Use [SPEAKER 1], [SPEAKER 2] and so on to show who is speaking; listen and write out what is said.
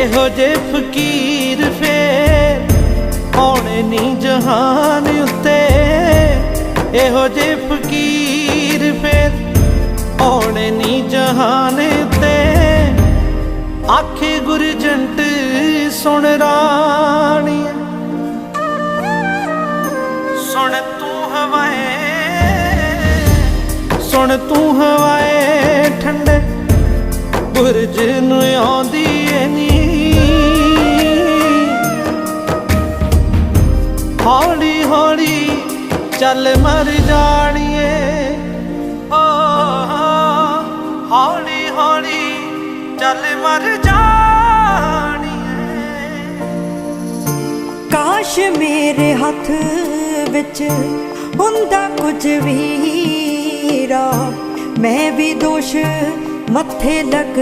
[SPEAKER 1] ਇਹੋ ਜੇ ਫਕੀਰ ਫੇਰ ਆਉਣੇ ਨਹੀਂ ਜਹਾਨ ਉੱਤੇ। ਇਹੋ ਜੇ ਫਕੀਰ ਫੇਰ ਆਉਣੇ ਨਹੀਂ ਜਹਾਨ ਉੱਤੇ। ਆਖੇ ਗੁਰਜੰਟ ਸੁਣ ਰਾਣੀ। ਸੁਣ ਤੂੰ ਹਵਾਏ, ਸੁਣ ਤੂੰ ਹਵਾਏ ਠੰਡੇ। ਬੁਰਜ ਨੂੰ ਆਉਂਦੀ ਏ ਨੀ ਹੌਲੀ ਹੌਲੀ ਚੱਲ ਮਰ ਜਾਣੀਏ। ਓ ਹੌਲੀ ਹੌਲੀ ਚੱਲ ਮਰ ਜਾਣੀਏ।
[SPEAKER 2] ਕਾਸ਼ ਮੇਰੇ ਹੱਥ ਵਿੱਚ ਹੁੰਦਾ ਕੁਝ ਵੀਰਾ ਮੈਂ ਵੀ ਦੋਸ਼ ਮੱਥੇ ਲੱਗ